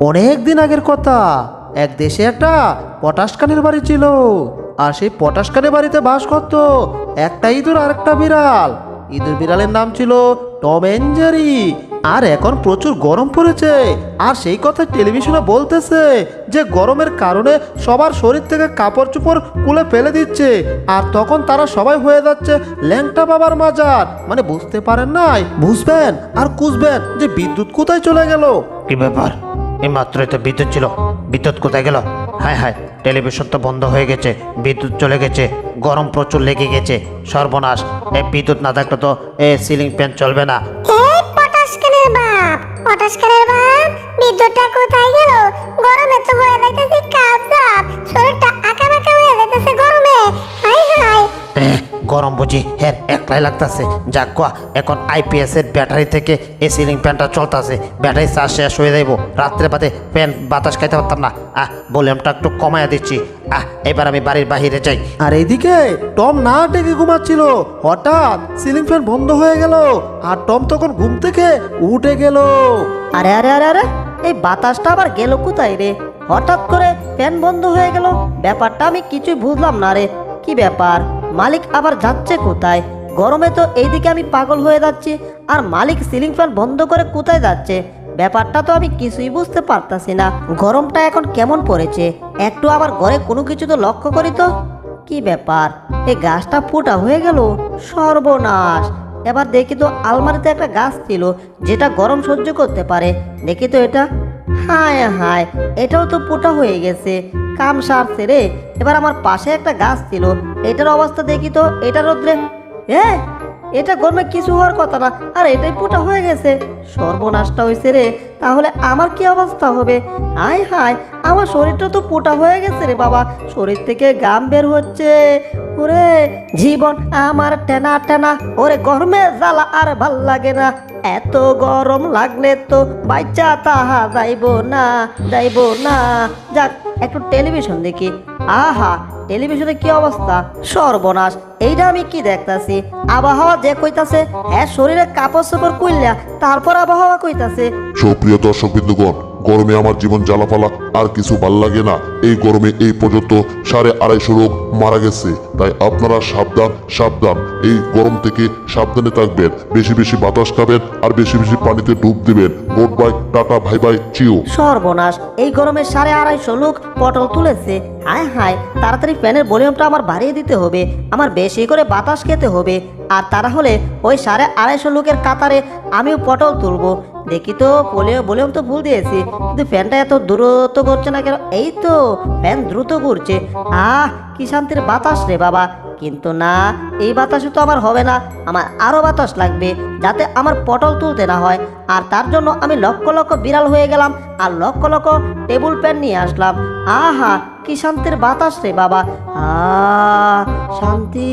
অনেক দিন আগের কথা। এক দেশে একটা পটাশ কানের বাড়ি ছিল। আর সেই পটাশ কানের বাড়িতে বাস করত একটা ইঁদুর আর একটা বিড়াল। ইঁদুর বিড়ালের নাম ছিল টম অ্যান্ড জেরি। আর এখন প্রচুর গরম পড়েছে। আর সেই কথা টেলিভিশনে বলতেছে যে, গরমের কারণে সবার শরীর থেকে কাপড় চোপড় কুলে ফেলে দিচ্ছে। আর তখন তারা সবাই হয়ে যাচ্ছে ল্যাংটা বাবার মাজার। মানে বুঝতে পারেন নাই, বুঝবেন আর কুঝবেন যে বিদ্যুৎ কোথায় চলে গেল। কি ব্যাপার? এই মাত্রই তো বিদ্যুৎ ছিল। বিদ্যুৎ কোথায় গেল? হায় হায়, টেলিভিশন তো বন্ধ হয়ে গেছে, বিদ্যুৎ চলে গেছে, গরম প্রচুর লেগে গেছে, সর্বনাশ। এই বিদ্যুৎ না থাকলে তো এই সিলিং ফ্যান চলবে না। বাপ বাপ, বিদ্যুৎটা কোথায় গেল? গরমে তো হয়ে যাইতেছে বুঝি হ্যাঁ একলাই লাগতাছে। যাক গা, এখন আইপিএস এর ব্যাটারি থেকে এই সিলিং ফ্যানটা চলতেছে। ব্যাটারি চার্জ শেষ হয়ে যাইব। রাত্রে বাদে ফ্যান বাতাস খাইতে পারতাম না। আহ ভলিউমটা একটু কমায়া দিচ্ছি। আহ এবার আমি বাড়ির বাহিরে যাই। আর এইদিকে টম না ডেকে ঘুমাচ্ছিল। হঠাৎ সিলিং ফ্যান বন্ধ হয়ে গেল। আর টম তখন ঘুম থেকে উঠে গেল। আরে আরে আরে আরে এই বাতাসটা আবার গেল কোথায় রে? হঠাৎ করে ফ্যান বন্ধ হয়ে গেল। ব্যাপারটা আমি কিছুই বুঝলাম না রে। কি ব্যাপার? মালিক আবার যাচ্ছে কোথায়? গরমে তো এইদিকে আমি পাগল হয়ে যাচ্ছি। আর মালিক সিলিং ফ্যান বন্ধ করে কোথায় যাচ্ছে? ব্যাপারটা তো আমি কিছুই বুঝতে পারতাছি না। গরমটা এখন কেমন পড়েছে? একটু আবার ঘরে কোনো কিছু তো লক্ষ্য করি তো? কি ব্যাপার? এই গাছটা ফুটা হয়ে গেল? সর্বনাশ। এবার দেখি তো আলমারিতে একটা গাছ ছিল, যেটা গরম সহ্য করতে পারে। দেখি তো এটা। হায় হায়, এটাও তো পোটা হয়ে গেছে। কাম সারছে রে। এবার আমার পাশে একটা গাছ ছিল। এটার অবস্থা দেখি তো, এটা রোদ্রে এ! এটা গরমে কিছু হওয়ার কথা না। আর, এটাই পোটা হয়ে গেছে। সর্বনাশটা হয়েছে রে। তাহলে আমার কি অবস্থা হবে? হায় হায়, আমার শরীরটা তো পোটা হয়ে গেছে রে বাবা। শরীর থেকে গাম বের হচ্ছে। ওরে, জীবন আমার টেনা টেনা। ওরে, গরমে জ্বালা আর ভালো লাগে না। এত গরম লাগলে তো বাচ্চা তাহা যাইব না যাইব না। যাক, একটু টেলিভিশন দেখি। আহা টেলিভিশনে কি অবস্থা? সর্বনাশ। এইটা আমি কি দেখতাছি? আবহাওয়া যে কইতাছে হ্যাঁ শরীরে কাপড় চোপড় কইলা তারপর আবহাওয়া কইতাছে। সুপ্রিয় দর্শক, বিন্দুগণ গরমে আমার জীবন জ্বালাপালা, আর কিছু ভালো লাগে না। এই গরমে এই পর্যন্ত সাড়ে আড়াইশো লোক মারা গেছে। তাই আপনারা সাবধান সাবধান। এই গরম থেকে সাবধানে থাকবেন। বেশি বেশি বাতাস খাবেন, আর বেশি বেশি পানিতে ডুব দিবেন। গুড বাই, টাটা ভাই বাই চিও সর্বনাশ। এই গরমে সাড়ে আড়াইশো লোক পটল তুলেছে। হায় হায়, তাড়াতাড়ি ফ্যানের ভলিউমটা আমার বাড়িয়ে দিতে হবে। আমার বেশি করে বাতাস খেতে হবে। আর তারা হলে ওই সাড়ে আড়াইশো লোকের কাতারে আমিও পটল তুলবো। দেখি তো বলেও ভলিউম তো ভুল দিয়েছি। কিন্তু ফ্যানটা এত দ্রুত করছে না কেন? এই তো, ফ্যান দ্রুত ঘুরছে। আহ, কি শান্তির বাতাস রে বাবা। কিন্তু না, এই বাতাসে তো আমার হবে না। আমার আরও বাতাস লাগবে যাতে আমার পটল তুলতে না হয়। আর তার জন্য আমি লক্ষ লক্ষ বিড়াল হয়ে গেলাম আর লক্ষ লক্ষ টেবিল প্যান নিয়ে আসলাম। আহা, কি শান্তির বাতাস রে বাবা। শান্তি।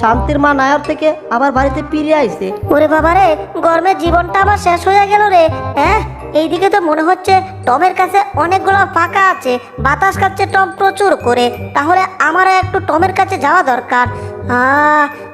শান্তির মা নায়র থেকে আবার বাড়িতে ফিরে আইছে। ওরে বাবা রে গরমের জীবনটা আবার শেষ হয়ে গেল রে। হ্যাঁ? এইদিকে তো মনে হচ্ছে টমের কাছে অনেকগুলো ফাঁকা আছে, বাতাস খাচ্ছে টম প্রচুর করে। তাহলে আমারও একটু টমের কাছে যাওয়া দরকার।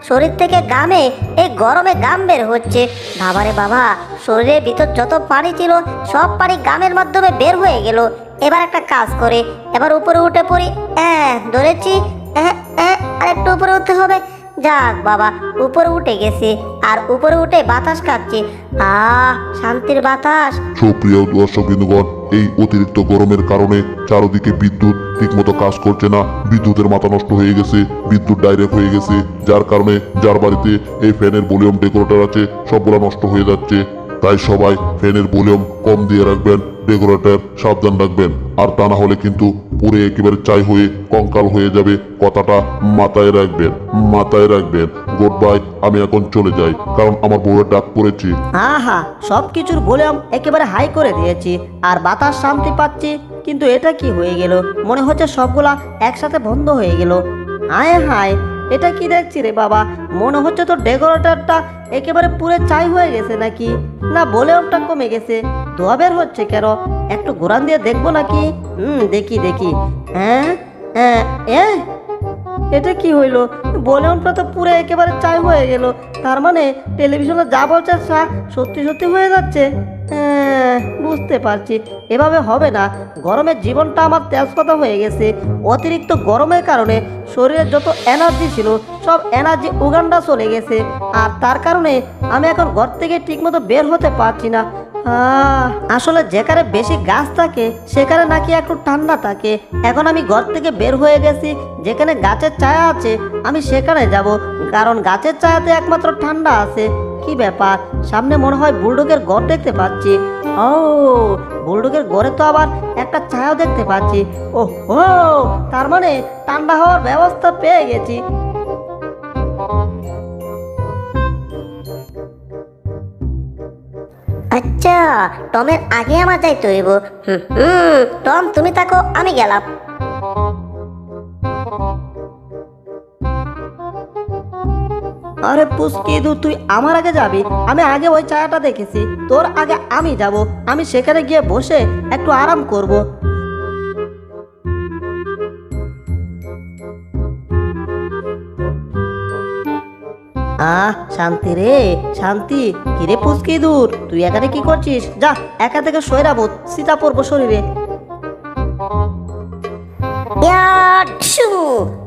শরীর থেকে গামে এই গরমে গাম বের হচ্ছে। বাবারে বাবা, শরীরের ভিতর যত পানি ছিল, সব পানি গামের মাধ্যমে বের হয়ে গেল। এবার একটা কাজ করে, এবার উপরে উঠে পড়ি। হ্যাঁ ধরেছি। হ্যাঁ হ্যাঁ আরেকটু উপরে উঠতে হবে। যাক বাবা, উপরে উঠে গেছে, আর উপরে উঠে বাতাস খাচ্ছে। আহ, শান্তির বাতাস। সুপ্রিয় দর্শক বিন্দুগণ এই অতিরিক্ত গরমের কারণে চারদিকে বিদ্যুৎ ঠিকমতো কাজ করছে না। বিদ্যুতের মাথা নষ্ট হয়ে গেছে, বিদ্যুৎ ডাইরেক্ট হয়ে গেছে। যার কারণে যার বাড়িতে এই ফ্যানের ভলিউম ডেকোরেটর আছে, সবগুলো নষ্ট হয়ে যাচ্ছে। তাই সবাই ফ্যানের ভলিউম কম দিয়ে রাখবেন, ডেকোরেটর সাবধান রাখবেন। আর তা না হলে কিন্তু পুরে একেবারে চাই হয়ে কঙ্কাল হয়ে যাবে, কথাটা মাথায় রাখবেন মাথায় রাখবেন। গুড বাই আমি এখন চলে যাই, কারণ আমার বউয়ের ডাক পড়েছি। আহা সব কিছুর ভলিউম একেবারে হাই করে দিয়েছি, আর বাতাস শান্তি পাচ্ছি, কিন্তু এটা কি হয়ে গেল? মনে হচ্ছে সবগুলা একসাথে বন্ধ হয়ে গেল। হায় হায় এটা কি দেখছি রে বাবা? মনে হচ্ছে তো ডেকোরেটরটা একেবারে পুরে চাই হয়ে গেছে নাকি? না ভলিউমটা কমে গেছে। ধোয়া বের হচ্ছে কেন? একটু ঘোরান দিয়ে দেখব নাকি? হুম দেখি দেখি। হ্যাঁ হ্যাঁ এ এটা কি হইল? ভলিউমটা তো পুরো একেবারে চাই হয়ে গেল। তার মানে টেলিভিশনে যা বলছে সত্যি সত্যি হয়ে যাচ্ছে। হ্যাঁ, বুঝতে পারছি। এভাবে হবে না। গরমের জীবনটা আমার তেজপাতা হয়ে গেছে। অতিরিক্ত গরমের কারণে শরীরের যত এনার্জি ছিল, সব এনার্জি উগান্ডা চলে গেছে। আর তার কারণে আমি এখন ঘর থেকে ঠিকমতো বের হতে পারছি না। আসলে যেখানে বেশি গাছ থাকে, সেখানে নাকি একটু ঠান্ডা থাকে। এখন আমি ঘর থেকে বের হয়ে গেছি। যেখানে গাছের ছায়া আছে, আমি সেখানে যাব। কারণ গাছের ছায়াতে একমাত্র ঠান্ডা আছে। কি ব্যাপার? সামনে মনে হয় বুলডগের ঘর দেখতে পাচ্ছি। ও বুলডগের ঘরে তো আবার একটা ছায়াও দেখতে পাচ্ছি। ও ও তার মানে ঠান্ডা হওয়ার ব্যবস্থা পেয়ে গেছি। আচ্ছা টমের আগে আমার যাইতে হইব। হুম, টম তুমি থাকো আমি গেলাম। আরে পুষ্কিদু তুই আমার আগে যাবি। আমি আগে ওই ছায়াটা দেখেছি। তোর আগে আমি যাব। আমি সেখানে গিয়ে বসে একটু আরাম করব। আহ, শান্তি রে, শান্তি। কিরে পুষ্কি দূর? তুই এখানে কি করছিস? যা, একা থেকে সয়রাবো সীতা পড়ব শরীরে।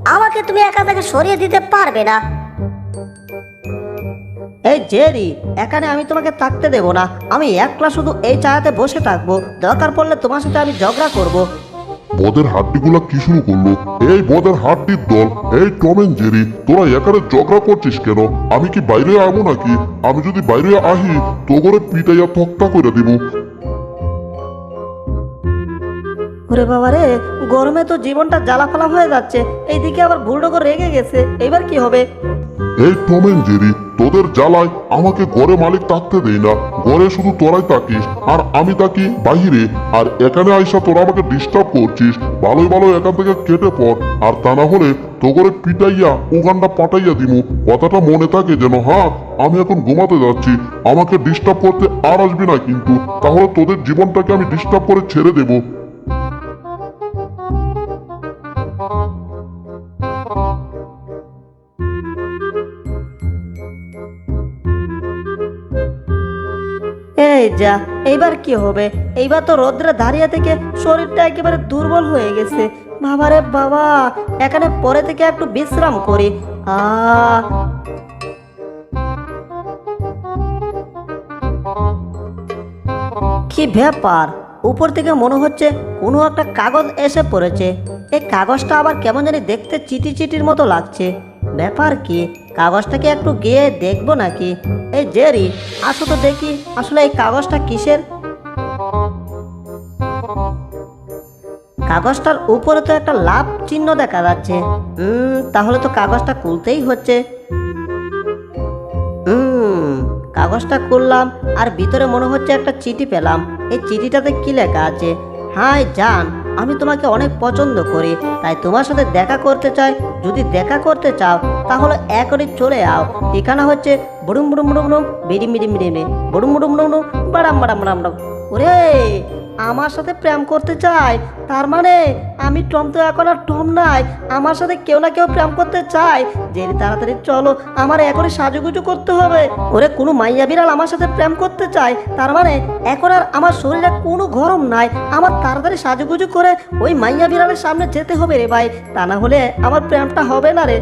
আমাকে তুমি একা থেকে সরিয়ে দিতে পারবে না। এই জেরি এখানে আমি তোমাকে থাকতে দেব না। আমি একলা শুধু এই ছায়াতে বসে থাকব। দরকার পড়লে তোমার সাথে আমি ঝগড়া করব। বদের হাড্ডিগুলা কি শুরু করল? এই বদের হাড্ডির দল এই টম এন্ড জেরি তোরা এখানে ঝগড়া করছিস কেন? আমি কি বাইরে আবো নাকি? আমি যদি বাইরে আহি তো করে পিটাইয়া থকটা করে দিব। ওরে বাবা রে গরমে তো জীবনটা জ্বালাফালা হয়ে যাচ্ছে। এইদিকে আবার বুলডোগর রেগে গেছে। এবার কি হবে? এই টম এন্ড জেরি তোদের জ্বালায় আমাকে ঘরে মালিক থাকতে দেই না। ঘরে শুধু তোরাই থাকিস, আর আমি থাকি বাহিরে। আর এখানে আইসা তোরা আমাকে ডিস্টার্ব করছিস। ভালোই ভালো এখান থেকে কেটে পড়। আর তা না হলে তো করে পিটাইয়া ওখানটা পাঠাইয়া দিমু। কথাটা মনে থাকে যেন হ্যাঁ আমি এখন ঘুমাতে যাচ্ছি। আমাকে ডিস্টার্ব করতে আর আসবি না কিন্তু। তাহলে তোদের জীবনটাকে আমি ডিস্টার্ব করে ছেড়ে দেবো। যা, এইবার কি হবে? এইবার তো রোদ্রে দাঁড়িয়ে থেকে শরীরটা একেবারে দুর্বল হয়ে গেছে। বাবারে বাবা, এখানে পরে থেকে একটু বিশ্রাম করি। আ। কি ব্যাপার? উপর থেকে মনে হচ্ছে কোনো একটা কাগজ এসে পড়েছে। এই কাগজটা আবার কেমন জানি দেখতে চিটি চিটির মতো লাগছে। ব্যাপার কি? কাগজটাকে একটু গিয়ে দেখব নাকি? এই জেরি, আসো তো দেখি, আসলে এই কাগজটা কিসের? কাগজটার উপরে তো একটা লাভ চিহ্ন দেখা যাচ্ছে। হুম তাহলে তো কাগজটা খুলতেই হচ্ছে। হুম কাগজটা খুললাম আর ভিতরে মনে হচ্ছে একটা চিঠি পেলাম। এই চিঠিটাতে কি লেখা আছে? হাই জান আমি তোমাকে অনেক পছন্দ করি, তাই তোমার সাথে দেখা করতে চাই। যদি দেখা করতে চাও, তাহলে এখনই চলে আও। ঠিকানা হচ্ছে বড়ুম বড়ুম বড়ুম বড়ুম বিড়ি মিড়ি মিড়ি মিড়ি বড়ুম বড়ুম বড়ুম বুড়ুম, বাড়াম বাড়াম বাড়াম বাড়াম। ওরে! আমার সাথে প্রেম করতে চায়, তার মানে আমি টম তো এখন আর টম নাই। আমার সাথে কেউ না কেউ প্রেম করতে চায়। যে তাড়াতাড়ি চলো, আমার এখনই সাজুগুজু করতে হবে। ওরে, কোনো মাইয়া বিড়াল আমার সাথে প্রেম করতে চায়, তার মানে এখন আর আমার শরীরে কোনো গরম নাই। আমার তাড়াতাড়ি সাজুগুজু করে ওই মাইয়া বিড়ালের সামনে যেতে হবে রে ভাই, তা না হলে আমার প্রেমটা হবে না রে।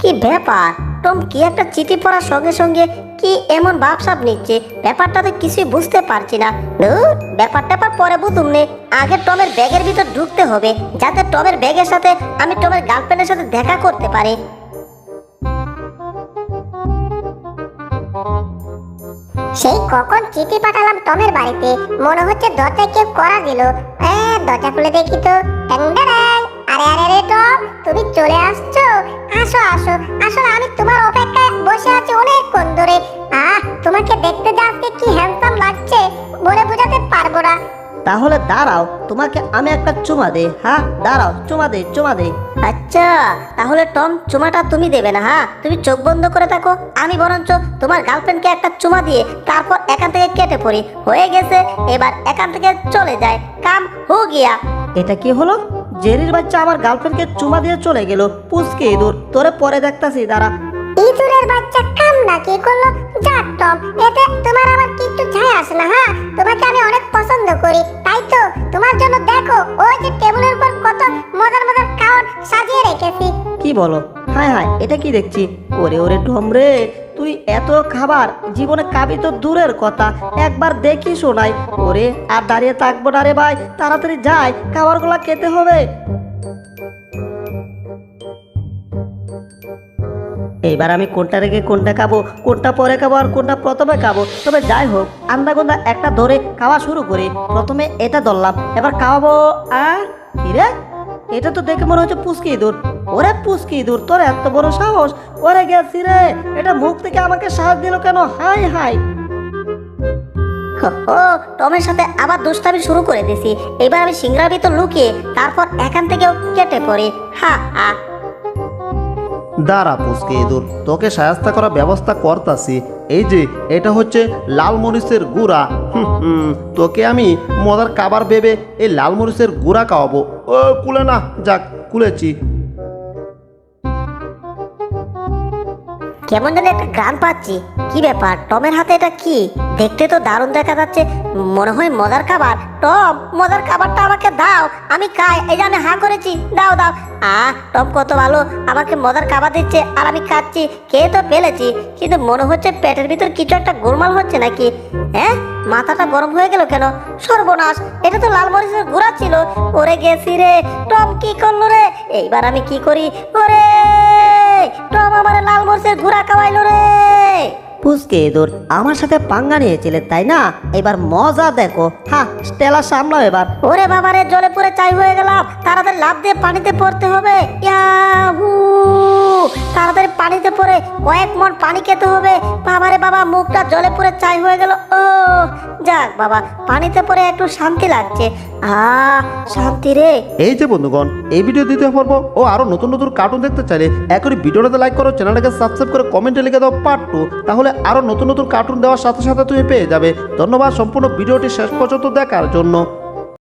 কি ব্যাপার? টম কি একটা চিঠি পড়ার সঙ্গে সঙ্গে কি এমন ভাবসাব নিচ্ছে? ব্যাপারটাতে কিছুই বুঝতে পারছি না। ব্যাপার ট্যাপার পরে বুঝুম নে। আগে টমের ব্যাগের ভিতর ঢুকতে হবে, যাতে টমের ব্যাগের সাথে আমি টমের গার্লফ্রেন্ডের সাথে দেখা করতে পারি। সেই কখন চিঠি পাঠালাম টমের বাড়িতে, মনে হচ্ছে দরজায় কেউ করা দিল। হ্যাঁ দরজা খুলে দেখি তো। আরে আরে রে টম, তুমি চলে আসছো? আসো আসো। আসলে আমি তোমার অপেক্ষায় বসে আছি অনেকক্ষণ ধরে। আহ, তোমাকে দেখতে যে আজকে কি হ্যান্ডসাম লাগছে বলে বোঝাতে পারব না। তাহলে দাঁড়াও তোমাকে আমি একটা চুমা দে হ্যাঁ? দাঁড়াও চুমা দে চুমা দে আচ্ছা তাহলে টম চুমাটা তুমি দেবে না হ্যাঁ? তুমি চোখ বন্ধ করে থাকো আমি বরঞ্চ তোমার গার্লফ্রেন্ডকে একটা চুমা দিয়ে তারপর এখান থেকে কেটে পড়ি। হয়ে গেছে এবার এখান থেকে চলে যায়। কাম হো গিয়া। এটা কি হলো? জেরির বাচ্চা আমার গার্লফ্রেন্ডকে চুমা দিয়ে চলে গেল। পুচকে ইঁদুর তোরে পরে দেখতাছি দাঁড়া। ইঁদুরের বাচ্চা কাম না কি করল? যাক টম এতে তোমার বলো? হায় হায়, এটা কি দেখছি? ওরে ওরে ঢমরে তুই এত খাবার, জীবনে খাবি তো দূরের কথা, একবার দেখি শোনাই। ওরে, আর দাঁড়িয়ে থাকব না রে ভাই, তাড়াতাড়ি যাই, খাবারগুলো খেতে হবে। এইবার আমি কোনটা রেখে কোনটা খাব, কোনটা পরে খাব আর কোনটা প্রথমে খাব? তবে যাই হোক আন্দাগোন্দা একটা ধরে খাওয়া শুরু করি। প্রথমে এটা ধরলাম, এবার খাওয়াবো আর এটা তো দেখে মনে হচ্ছে পুচকি ইঁদুর ওরে পুচকি ইঁদুর তোর এত বড় সাহস। ওরে গেছি রে। এটা মুখ থেকে আমাকে সাহস দিল কেন? High high. ও টমের সাথে আবার দুষ্টামি শুরু করে দিছি এবার আমি সিংড়ার ভিতর লুকিয়ে তারপর এখান থেকেও কেটে পড়ি। হা হা। দাঁড়া পুচকে ইঁদুর তোকে সাহায্য করার ব্যবস্থা করতাছি। এই যে এটা হচ্ছে লাল মরিচের গুঁড়া। হুম, হুম, তোকে আমি মজার খাবার ভেবে এই লাল মরিচের গুঁড়া খাওয়াবো। ও কুলে না যাক কুলেছি। কেমন যেন একটা গান পাচ্ছি। কি ব্যাপার? টমের হাতে এটা কি? দেখতে তো দারুণ দেখা যাচ্ছে। মনে হয় মজার খাবার। টম, মজার খাবারটা আমাকে দাও। আমি খাই। এই যে আমি হা করেছি। দাও দাও। আ টম কত ভালো। আমাকে মজার খাবার দিচ্ছে আর আমি খাচ্ছি। খেয়ে তো ফেলেছি। কিন্তু মনে হচ্ছে পেটের ভিতর কিছু একটা গোলমাল হচ্ছে নাকি? হ্যাঁ? মাথাটা গরম হয়ে গেল কেন? সর্বনাশ। এটা তো লাল মরিচের গুঁড়া ছিল। ওরে গেছি রে। টম কি করল রে? এইবার আমি কি করি? ওরে টম আমার লাল মরিচের খাওয়াইলো রে। পুচকে ইঁদুর আমার সাথে পাঙ্গা নিয়েছিলে তাই না? এবার মজা দেখো। হ্যাঁ স্টেলা সামলাও এবার। ওরে বাবারে জলে পড়ে চাই হয়ে গেলাম। তাড়াতাড়ি লাভ দিয়ে পানিতে পড়তে হবে। ইয়াহু! তাড়াতাড়ি পড়ে কয়েক মন পানি খেতে হবে। বাবারে বাবা, মুখটা জলে পড়ে চাই হয়ে গেল। ও, যাক বাবা, পানিতে পরে একটু শান্তি লাগছে। আ, শান্তি রে। এই যে বন্ধুগণ, এই ভিডিও দিতে পারব ও আরও নতুন নতুন কার্টুন দেখতে চাইলে এখনই ভিডিওটাতে লাইক করো চ্যানেলটাকে সাবস্ক্রাইব করে কমেন্টে লিখে দাও পার্ট টু তাহলে আরও নতুন নতুন কার্টুন দেওয়ার সাথে সাথে তুমি পেয়ে যাবে। ধন্যবাদ, সম্পূর্ণ ভিডিওটি শেষ পর্যন্ত দেখার জন্য।